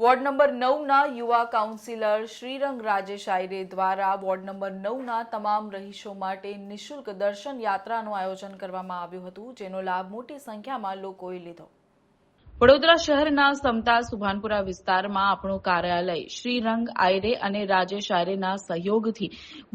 Ward number નવના યુવા councillor Shrirang Rajesh આયરે દ્વારા ward number નવના તમામ રહીશો માટે નિઃશુલ્ક દર્શન યાત્રાનું આયોજન કરવામાં આવ્યું હતું, જેનો લાભ મોટી સંખ્યામાં લોકોએ લીધો. વડોદરા શહેરના સમતા સુભાનપુરા વિસ્તારમાં આપણું કાર્યાલય શ્રીરંગ આયરે અને રાજેશ આયરેના સહયોગથી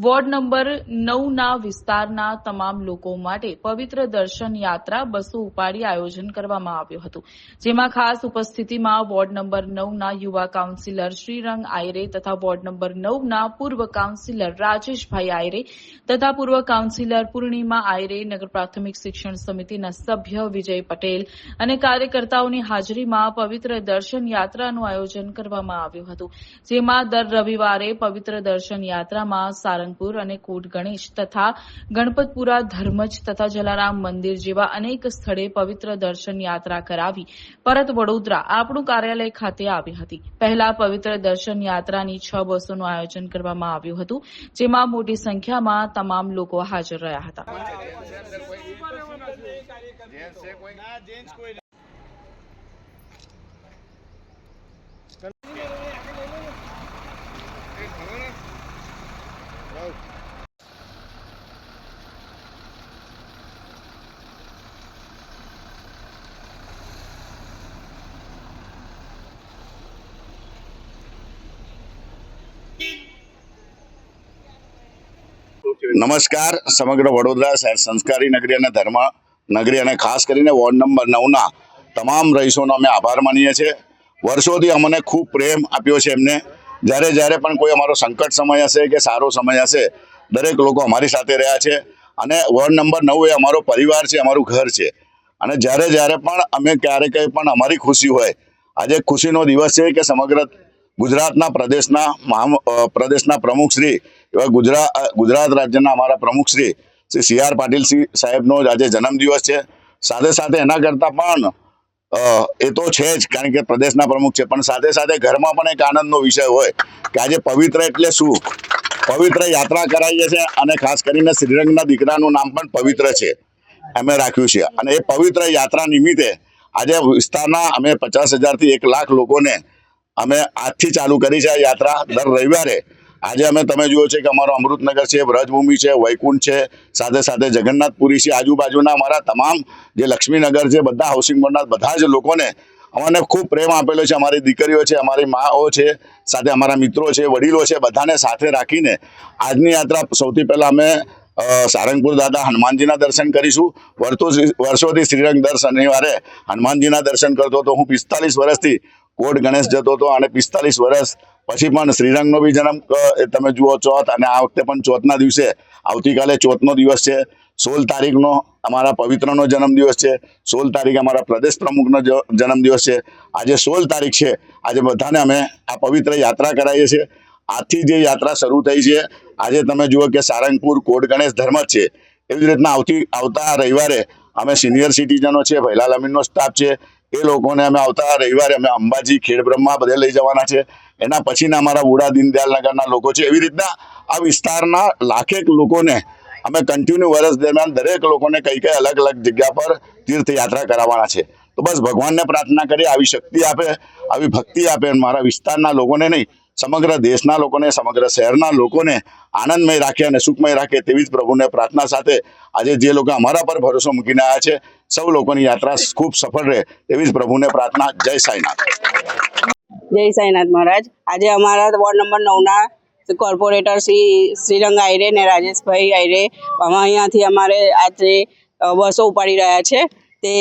વોર્ડ નંબર નવના વિસ્તારના તમામ લોકો માટે પવિત્ર દર્શન યાત્રા બસો ઉપાડી આયોજન કરવામાં આવ્યું હતું. જેમાં ખાસ ઉપસ્થિતિમાં વોર્ડ નંબર નવના યુવા કાઉન્સિલર શ્રીરંગ આયરે તથા વોર્ડ નંબર નવના પૂર્વ કાઉન્સિલર રાજેશભાઈ આયરે તથા પૂર્વ કાઉન્સિલર પૂર્ણિમા આયરે નગર પ્રાથમિક શિક્ષણ સમિતિના સભ્ય વિજય પટેલ અને કાર્યકર્તાઓની હાજરીમાં પવિત્ર દર્શન યાત્રાનું આયોજન કરવામાં આવ્યું હતું, જેમાં દર રવિવારે પવિત્ર દર્શન યાત્રામાં સારંગપુર અને કોટ ગણેશ તથા ગણપતપુરા, ધર્મજ તથા જલારામ મંદિર જેવા અનેક સ્થળે પવિત્ર દર્શન યાત્રા કરાવી પરત વડોદરા આપણું કાર્યાલય ખાતે આવી હતી. પહેલા પવિત્ર દર્શન યાત્રાની છ બસોનું આયોજન કરવામાં આવ્યું હતું, જેમાં મોટી સંખ્યામાં તમામ લોકો હાજર રહ્યા હતા. નમસ્કાર, સમગ્ર વડોદરા શહેર સંસ્કારી નગરી અને ધર્મ નગરી અને ખાસ કરીને વોર્ડ નંબર નવના તમામ રહીશોનો અમે આભાર માનીએ છીએ. વર્ષોથી અમને ખૂબ પ્રેમ આપ્યો છે એમને. જ્યારે જ્યારે પણ કોઈ અમારો સંકટ સમય હશે કે સારો સમય હશે, દરેક લોકો અમારી સાથે રહ્યા છે અને વોર્ડ નંબર નવ એ અમારો પરિવાર છે, અમારું ઘર છે. અને જ્યારે જ્યારે પણ અમે ક્યારે કંઈ પણ અમારી ખુશી હોય, આજે ખુશીનો દિવસ છે કે સમગ્ર ગુજરાતના પ્રદેશના મહા પ્રદેશના પ્રમુખશ્રી એવા ગુજરાત ગુજરાત રાજ્યના અમારા પ્રમુખશ્રી શ્રી સી આર પાટીલ સાહેબનો આજે જન્મદિવસ છે. સાથે સાથે એના કરતાં પણ એ તો છે જ, કારણ કે પ્રદેશના પ્રમુખ છે. પણ સાથે સાથે ઘરમાં પણ એક આનંદનો વિષય હોય કે આજે પવિત્ર એટલે શું? પવિત્ર યાત્રા કરાવીએ છે અને ખાસ કરીને શ્રીરંગના દીકરાનું નામ પણ પવિત્ર છે. અમે રાખ્યું છે. અને એ પવિત્ર યાત્રા નિમિત્તે આજે વિસ્તારના અમે પચાસ હજારથી એક લાખ લોકોને અમે આજથી ચાલુ કરી છે આ યાત્રા. દર રવિવારે આજે અમે તમે જુઓ છે કે અમારો અમૃતનગર છે, વ્રજભૂમિ છે, વૈકુંઠ છે, સાથે સાથે જગન્નાથપુરી છે, આજુબાજુના અમારા તમામ જે લક્ષ્મીનગર છે, બધા હાઉસિંગ બોર્ડના બધા જ લોકોને અમને ખૂબ પ્રેમ આપેલો છે, અમારી દીકરીઓ છે, અમારી માઓ છે, સાથે અમારા મિત્રો છે, વડીલો છે, બધાને સાથે રાખીને આજની યાત્રા સૌથી પહેલાં અમે સારંગપુર દાદા હનુમાનજીના દર્શન કરીશું. વર્ષો વર્ષોથી શ્રીરંગ દર શનિવારે હનુમાનજીના દર્શન કરતો હતો. હું પિસ્તાલીસ વર્ષથી કોટ ગણેશ જતો હતો અને પિસ્તાલીસ વર્ષ પછી પણ શ્રીરંગનો બી જન્મ તમે જુઓ ચોથ અને આ વખતે પણ ચોથના દિવસે. આવતીકાલે ચોથનો દિવસ છે. સોળ તારીખનો અમારા પવિત્રનો જન્મદિવસ છે. સોળ તારીખ અમારા પ્રદેશ પ્રમુખનો જન્મદિવસ છે. આજે સોળ તારીખ છે. આજે બધાને અમે આ પવિત્ર યાત્રા કરાવીએ છીએ. આજથી જે યાત્રા શરૂ થઈ છે, આજે તમે જુઓ કે સારંગપુર કોટ ગણેશ ધર્મ છે. એવી જ રીતના આવતી, આવતા રવિવારે અમે સિનિયર સિટીઝનો છે, ભૈલાલ અમીનનો સ્ટાફ છે. એ લોકોને અમે આવતા રવિવારે અમે અંબાજી ખેડબ્રહ્મા બધે લઈ જવાના છે. એના પછીના અમારા બુડા દીનદયાલનગરના લોકો છે. એવી રીતના આ વિસ્તારના લાખેક લોકોને અમે કન્ટિન્યુ વર્ષ દરમિયાન દરેક લોકોને કઈ કઈ અલગ અલગ જગ્યા પર તીર્થયાત્રા કરાવવાના છે. તો બસ ભગવાનને પ્રાર્થના કરી આવી શક્તિ આપે, આવી ભક્તિ આપે મારા વિસ્તારના લોકોને નહીં સમગ્ર દેશના લોકોને, સમગ્ર શહેરના લોકોને આનંદમય રાખે અને સુખમય રાખે તેવી જ પ્રભુને પ્રાર્થના સાથે આજે જે લોકો અમારા પર ભરોસો મૂકીને આવ્યા છે, સૌ લોકોની યાત્રા ખૂબ સફળ રહે તેવી જ પ્રભુને પ્રાર્થના. જય સાંઈનાથ. જય સાંઈનાથ મહારાજ. આજે અમારા વોર્ડ નંબર નવના કોર્પોરેટર શ્રી શ્રીરંગ આયરે ને રાજેશભાઈ આયરે અહીંયાથી અમારે આજે બસો ઉપાડી રહ્યા છે. તે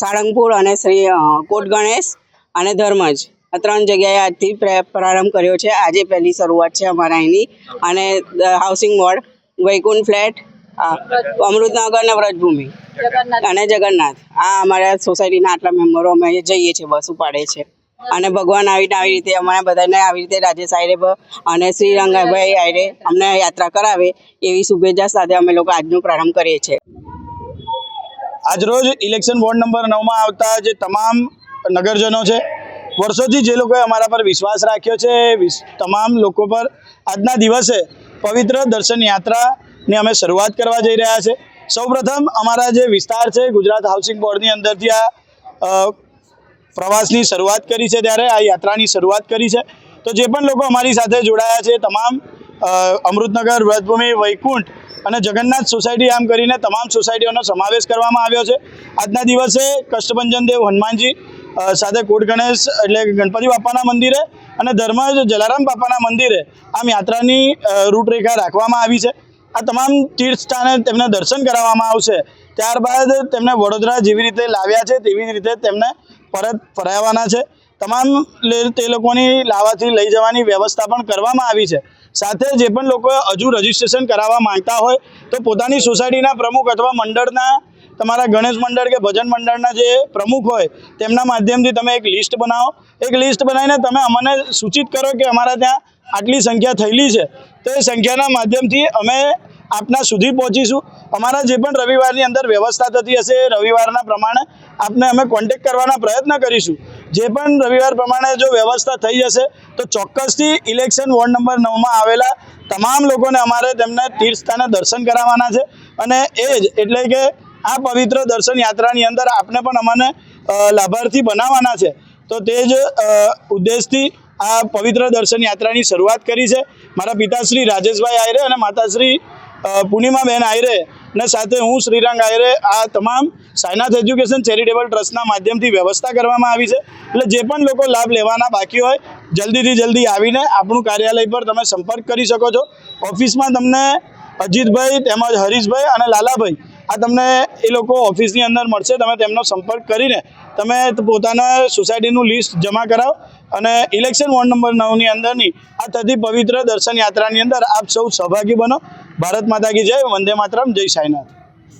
સાળંગપુર અને શ્રી કોટ ગણેશ અને ધર્મજ. આ ત્રણ જગ્યાએ આજથી પ્રારંભ કર્યો છે. આજે પહેલી શરૂઆત છે અમારા અહીંની. અને housing board Vaikunth flat Amrutnagar અને વ્રજભૂમિ. અને જગન્નાથ. આ અમારા સોસાયટીના આટલા મેમ્બરો અમે જઈએ છીએ બસ ઉપાડે છે. અને ભગવાન આવીને આવી રીતે અમારા બધાને આવી રીતે રાજે સાહેબ અને શ્રી રંગાભાઈ આયરે અમને યાત્રા કરાવે એવી શુભેચ્છા સાથે અમે લોકો આજનો પ્રારંભ કરીએ છીએ. આજરોજ ઇલેક્શન વોર્ડ નંબર નવમાં આવતા જે તમામ નગરજનો છે વર્ષોથી જે લોકોએ અમારા પર વિશ્વાસ રાખ્યો છે તમામ લોકો પર આજના દિવસે પવિત્ર દર્શન યાત્રાની અમે શરૂઆત કરવા જઈ રહ્યા છે. સૌપ્રથમ અમારા જે વિસ્તાર છે, ગુજરાત હાઉસિંગ બોર્ડની અંદરથી આ પ્રવાસની શરૂઆત કરી છે ત્યારે, આ યાત્રાની શરૂઆત કરી છે. તો જે પણ લોકો અમારી સાથે જોડાયા છે, તમામ અમૃતનગર વ્રતભૂમિ વૈકુંઠ અને જગન્નાથ સોસાયટી આમ કરીને તમામ સોસાયટીઓનો સમાવેશ કરવામાં આવ્યો છે. આજના દિવસે કષ્ટભંજન દેવ હનુમાનજી સાથે કોટ ગણેશ એટલે ગણપતિ બાપાના મંદિરે અને ધર્મજ જલારામ બાપાના મંદિરે આમ યાત્રાની રૂટરેખા રાખવામાં આવી છે. આ તમામ તીર્થ સ્થાને તેમને દર્શન કરાવવામાં આવશે. ત્યારબાદ તેમને વડોદરા જેવી રીતે લાવ્યા છે, તેવી જ રીતે તેમને પરત ફરાવવાના છે. તમામ તે લોકોની લાવાથી લઈ જવાની વ્યવસ્થા પણ કરવામાં આવી છે. સાથે જે પણ લોકો હજુ રજીસ્ટ્રેશન કરાવવા માંગતા હોય તો પોતાની સોસાયટીના પ્રમુખ અથવા મંડળના તમારા ગણેશ મંડળ કે ભજન મંડળના જે પ્રમુખ હોય, તેમના માધ્યમથી તમે એક લિસ્ટ બનાવો. એક લિસ્ટ બનાવીને તમે અમને સૂચિત કરો કે અમારા ત્યાં આટલી સંખ્યા થયેલી છે. તો એ સંખ્યાના માધ્યમથી અમે આપના સુધી પહોંચીશું. અમારા જે પણ રવિવારની અંદર વ્યવસ્થા થતી હશે, રવિવારના પ્રમાણે આપને અમે કોન્ટેક કરવાના પ્રયત્ન કરીશું. જે પણ રવિવાર પ્રમાણે જો વ્યવસ્થા થઈ જશે, તો ચોક્કસથી ઇલેક્શન વોર્ડ નંબર નવમાં આવેલા તમામ લોકોને અમારે તેમને તીર્થ સ્થાને દર્શન કરાવવાના છે. અને એ જ એટલે કે આ પવિત્ર દર્શન યાત્રાની અંદર આપને પણ અમને લાભાર્થી બનાવવાના છે. તો તે જ ઉદ્દેશથી આ પવિત્ર દર્શન યાત્રાની શરૂઆત કરી છે. મારા પિતાશ્રી રાજેશભાઈ આયરે અને માતાશ્રી પૂર્ણિમાબેન આયરે અને સાથે હું શ્રીરંગ આયરે આ તમામ સાયનાથ એજ્યુકેશન ચેરિટેબલ ટ્રસ્ટના માધ્યમથી વ્યવસ્થા કરવામાં આવી છે. એટલે જે પણ લોકો લાભ લેવાના બાકી હોય, જલ્દીથી જલ્દી આવીને આપણું કાર્યાલય પર તમે સંપર્ક કરી શકો છો. ઓફિસમાં તમને અજીતભાઈ તેમજ હરીશભાઈ અને લાલાભાઈ આ તમને એ લોકો ઓફિસની અંદર મળશે, તમે તેમનો સંપર્ક કરીને તમે પોતાના સોસાયટીનું લિસ્ટ જમા કરાવો અને ઇલેક્શન વોર્ડ નંબર નવની અંદરની આ થતી પવિત્ર દર્શન યાત્રાની અંદર આપ સૌ સહભાગી બનો. ભારત માતા કી જય, વંદે માતરમ, જય સાંઈનાથ.